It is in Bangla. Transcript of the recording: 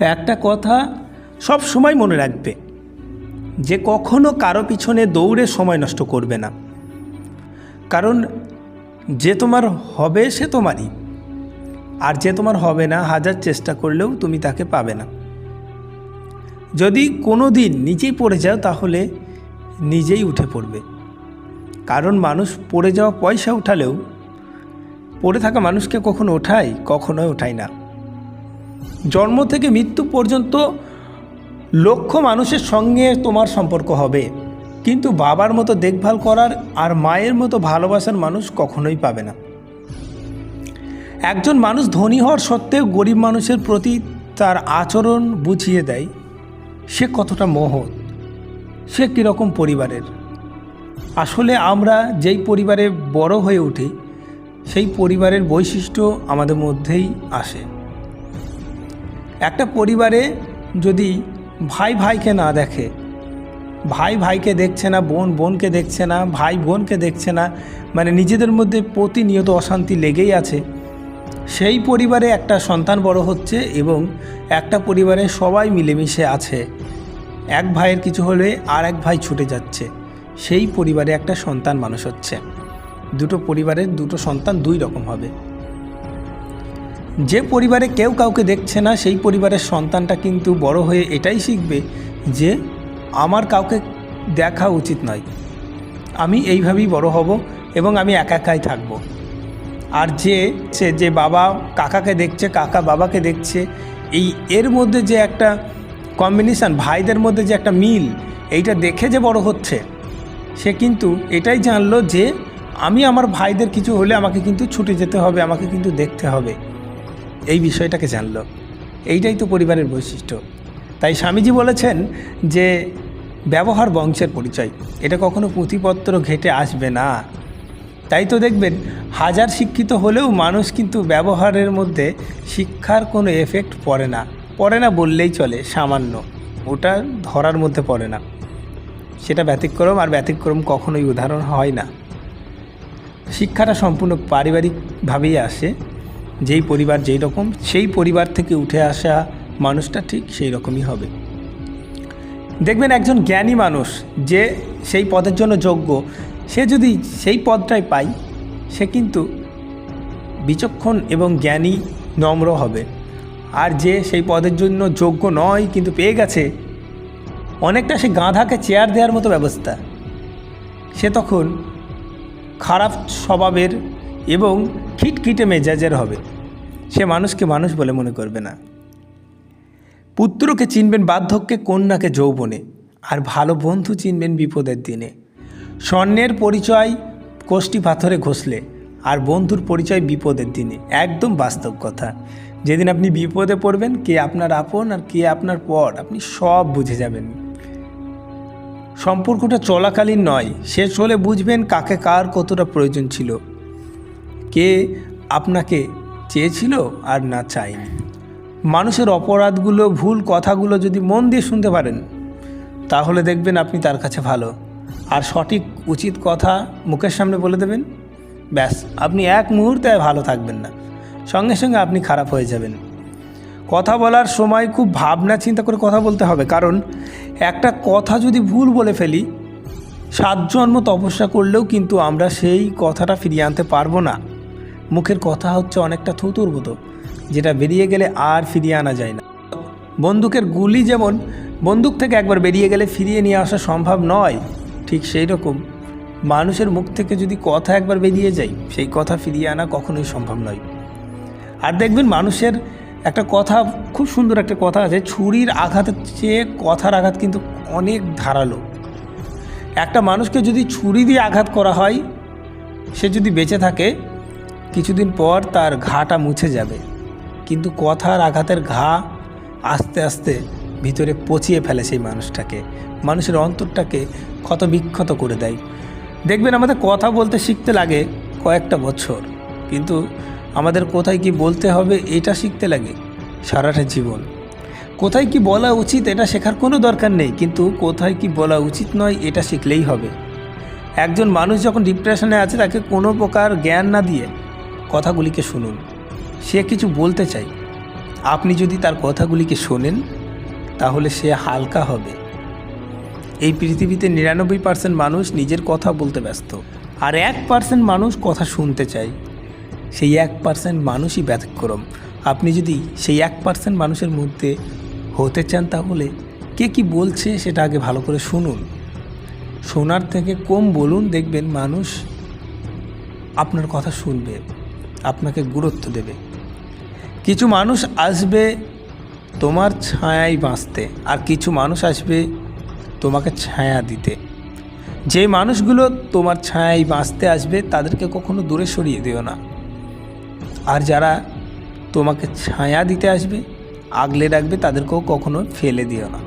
একটা কথা সব সময় মনে রাখবে যে কখনো কারও পিছনে দৌড়ে সময় নষ্ট করবে না। কারণ যে তোমার হবে সে তোমারই, আর যে তোমার হবে না হাজার চেষ্টা করলেও তুমি তাকে পাবে না। যদি কোনো দিন নিজেই পড়ে যাও তাহলে নিজেই উঠে পড়বে। কারণ মানুষ পড়ে যাওয়া পয়সা উঠালেও, পড়ে থাকা মানুষকে কখনো ওঠায়, কখনোই ওঠায় না। জন্ম থেকে মৃত্যু পর্যন্ত লক্ষ মানুষের সঙ্গে তোমার সম্পর্ক হবে। কিন্তু বাবার মতো দেখভাল করার আর মায়ের মতো ভালোবাসার মানুষ কখনোই পাবে না। একজন মানুষ ধনী হওয়ার সত্ত্বেও গরিব মানুষের প্রতি তার আচরণ বুঝিয়ে দেয়, সে কতটা মহৎ, সে কীরকম পরিবারের। আসলে আমরা যেই পরিবারে বড় হয়ে উঠি, সেই পরিবারের বৈশিষ্ট্য আমাদের মধ্যেই আসে। একটা পরিবারে যদি ভাই ভাইকে না দেখে, ভাই ভাইকে দেখছে না, বোন বোনকে দেখছে না, ভাই বোনকে দেখছে না মানে নিজেদের মধ্যে প্রতিনিয়ত অশান্তি লেগেই আছে, সেই পরিবারে একটা সন্তান বড় হচ্ছে এবং একটা পরিবারে সবাই মিলেমিশে আছে। এক ভাইয়ের কিছু হলে আর এক ভাই ছুটে যাচ্ছে, সেই পরিবারে একটা সন্তান মানুষ হচ্ছে। দুটো পরিবারের দুটো সন্তান দুই রকম হবে। যে পরিবারে কেউ কাউকে দেখছে না, সেই পরিবারের সন্তানটা কিন্তু বড় হয়ে এটাই শিখবে যে আমার কাউকে দেখা উচিত নয়। আমি এইভাবেই বড় হব এবং আমি একা একাই থাকব। আর যে সে যে বাবা কাকাকে দেখছে, কাকা বাবাকে দেখছে, এই এর মধ্যে যে একটা কম্বিনেশান ভাইদের মধ্যে যে একটা মিল, এইটা দেখে যে বড় হচ্ছে, সে কিন্তু এটাই জানলো যে আমি আমার ভাইদের কিছু হলে আমাকে কিন্তু ছুটে যেতে হবে, আমাকে কিন্তু দেখতে হবে। এই বিষয়টাকে জানলো। এইটাই তো পরিবারের বৈশিষ্ট্য। তাই স্বামীজি বলেছেন যে, ব্যবহার বংশের পরিচয়। এটা কখনো পুঁথিপত্র ঘেটে আসবে না। তাই তো দেখবেন, হাজার শিক্ষিত হলেও মানুষ কিন্তু ব্যবহারের মধ্যে শিক্ষার কোনো এফেক্ট পড়ে না। পড়ে না বললেই চলে, সামান্য। ওটা ধরার মধ্যে পড়ে না। সেটা ব্যতিক্রম, আর ব্যতিক্রম কখনোই উদাহরণ হয় না। শিক্ষাটা সম্পূর্ণ পারিবারিকভাবেই আসে। যেই পরিবার যেই রকম, সেই পরিবার থেকে উঠে আসা মানুষটা ঠিক সেই রকমই হবে। দেখবেন একজন জ্ঞানী মানুষ, যে সেই পদের জন্য যোগ্য, সে যদি সেই পদটাই পায়, সে কিন্তু বিচক্ষণ এবং জ্ঞানী নম্র হবে। আর যে সেই পদের জন্য যোগ্য নয়, কিন্তু পেয়ে গেছে, অনেকটা সে গাঁধাকে চেয়ার দেওয়ার মতো ব্যবস্থা। সে তখন খারাপ স্বভাবের এবং খিটখিটে মেজাজের হবে। সে মানুষকে মানুষ বলে মনে করবে না। পুত্রকে চিনবেন বার্ধক্যে, কন্যাকে যৌবনে, আর ভালো বন্ধু চিনবেন বিপদের দিনে। স্বর্ণের পরিচয় কোষ্টি পাথরে ঘষলে, আর বন্ধুর পরিচয় বিপদের দিনে। একদম বাস্তব কথা। যেদিন আপনি বিপদে পড়বেন, কে আপনার আপন আর কে আপনার পর, আপনি সব বুঝে যাবেন। সম্পর্কটা চলাকালীন নয়, শেষ হলে বুঝবেন কাকে কার কতটা প্রয়োজন ছিল। কে আপনাকে চেয়েছিল আর না চায়নি। মানুষের অপরাধগুলো, ভুল কথাগুলো যদি মন দিয়ে শুনতে পারেন, তাহলে দেখবেন আপনি তার কাছে ভালো। আর সঠিক, উচিত কথা মুখের সামনে বলে দেবেন, ব্যাস, আপনি এক মুহূর্তে ভালো থাকবেন না। সঙ্গে সঙ্গে আপনি খারাপ হয়ে যাবেন। কথা বলার সময় খুব ভাবনা চিন্তা করে কথা বলতে হবে। কারণ একটা কথা যদি ভুল বলে ফেলি সাত জন্ম তপস্যা করলেও কিন্তু আমরা সেই কথাটা ফিরিয়ে আনতে পারব না। মুখের কথা হচ্ছে অনেকটা থুতুর মতো, যেটা বেরিয়ে গেলে আর ফিরিয়ে আনা যায় না। বন্দুকের গুলি যেমন বন্দুক থেকে একবার বেরিয়ে গেলে ফিরিয়ে নিয়ে আসা সম্ভব নয়, ঠিক সেই রকম। মানুষের মুখ থেকে যদি কথা একবার বেরিয়ে যায়, সেই কথা ফিরিয়ে আনা কখনোই সম্ভব নয়। আর দেখবেন মানুষের একটা কথা, খুব সুন্দর একটা কথা আছে, ছুরির আঘাতের চেয়ে কথার আঘাত কিন্তু অনেক ধারালো। একটা মানুষকে যদি ছুরি দিয়ে আঘাত করা হয়, সে যদি বেঁচে থাকে কিছুদিন পর তার ঘাটা মুছে যাবে। কিন্তু কথার আঘাতের ঘা আস্তে আস্তে ভিতরে পচিয়ে ফেলে সেই মানুষটাকে। মানুষের অন্তরটাকে ক্ষত বিক্ষত করে দেয়। দেখবেন আমাদের কথা বলতে শিখতে লাগে কয়েকটা বছর। কিন্তু আমাদের কোথায় কি বলতে হবে এটা শিখতে লাগে সারাটা জীবন। কোথায় কি বলা উচিত এটা শেখার কোনো দরকার নেই, কিন্তু কোথায় কি বলা উচিত নয় এটা শিখলেই হবে। একজন মানুষ যখন ডিপ্রেশনে আছে তাকে কোনো প্রকার জ্ঞান না দিয়ে কথাগুলিকে শুনুন। সে কিছু বলতে চাই। আপনি যদি তার কথাগুলিকে শোনেন, তাহলে সে হালকা হবে। এই পৃথিবীতে নিরানব্বই পার্সেন্ট মানুষ নিজের কথা বলতে ব্যস্ত, আর এক পার্সেন্ট মানুষ কথা শুনতে চায়। সেই এক পার্সেন্ট মানুষই ব্যতিক্রম। আপনি যদি সেই এক পার্সেন্ট মানুষের মধ্যে হতে চান, তাহলে কে কি বলছে সেটা আগে ভালো করে শুনুন। শোনার থেকে কম বলুন, দেখবেন মানুষ আপনার কথা শুনবে। আপনাকে গুরুত্ব দেবে। কিছু মানুষ আসবে তোমার ছায়াই বাঁচতে, আর কিছু মানুষ আসবে তোমাকে ছায়া দিতে। যে মানুষগুলো তোমার ছায়ায় বাঁচতে আসবে, তাদেরকে কখনো দূরে সরিয়ে দিও না। আর যারা তোমাকে ছায়া দিতে আসবে, আগলে রাখবে, তাদেরকেও কখনো ফেলে দিও না।